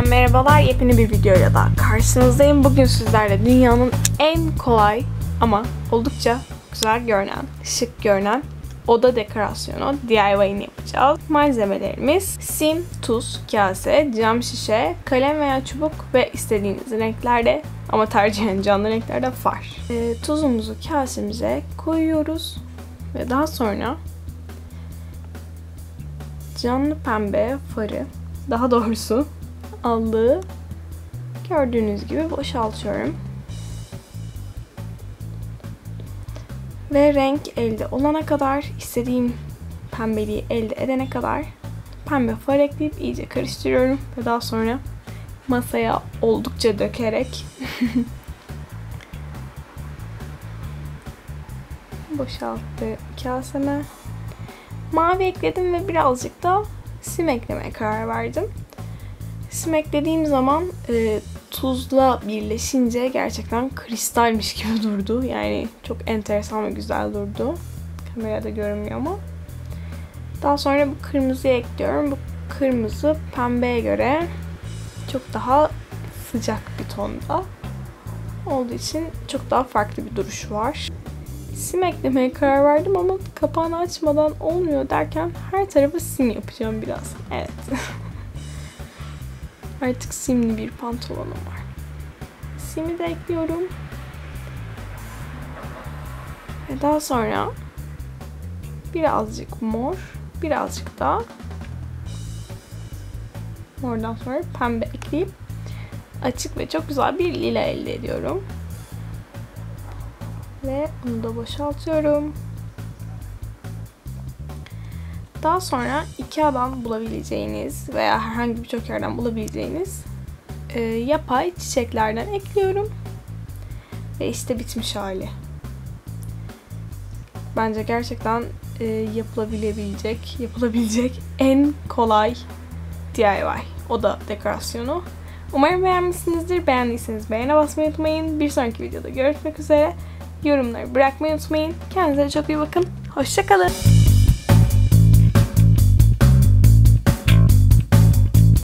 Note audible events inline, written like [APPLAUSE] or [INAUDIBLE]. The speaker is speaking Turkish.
Yeniden merhabalar. Yepyeni bir videoyla da karşınızdayım. Bugün sizlerle dünyanın en kolay ama oldukça güzel görünen, şık görünen oda dekorasyonu DIY'ini yapacağız. Malzemelerimiz sim, tuz, kase, cam şişe, kalem veya çubuk ve istediğiniz renklerde ama tercihen canlı renklerde var. E, tuzumuzu kasemize koyuyoruz ve daha sonra canlı pembe farı daha doğrusu aldığı gördüğünüz gibi boşaltıyorum. Ve renk elde olana kadar istediğim pembeliği elde edene kadar pembe far ekleyip iyice karıştırıyorum ve daha sonra masaya oldukça dökerek [LAUGHS] boşalttı kaseme mavi ekledim ve birazcık da sim eklemeye karar verdim. Sim eklediğim zaman e, tuzla birleşince gerçekten kristalmiş gibi [LAUGHS] durdu. Yani çok enteresan ve güzel durdu. Kamerada görünmüyor ama. Daha sonra bu kırmızıyı ekliyorum. Bu kırmızı pembeye göre çok daha sıcak bir tonda olduğu için çok daha farklı bir duruşu var. Sim eklemeye karar verdim ama kapağını açmadan olmuyor derken her tarafı sim yapacağım biraz. Evet. [LAUGHS] Artık simli bir pantolonum var. Simi de ekliyorum. Ve daha sonra birazcık mor, birazcık da mordan sonra pembe ekleyip açık ve çok güzel bir lila elde ediyorum. Ve onu da boşaltıyorum. Daha sonra Ikea'dan bulabileceğiniz veya herhangi birçok yerden bulabileceğiniz e, yapay çiçeklerden ekliyorum. Ve işte bitmiş hali. Bence gerçekten e, yapılabilebilecek, yapılabilecek en kolay DIY. O da dekorasyonu. Umarım beğenmişsinizdir. Beğendiyseniz beğene basmayı unutmayın. Bir sonraki videoda görüşmek üzere. Yorumları bırakmayı unutmayın. Kendinize çok iyi bakın. Hoşçakalın.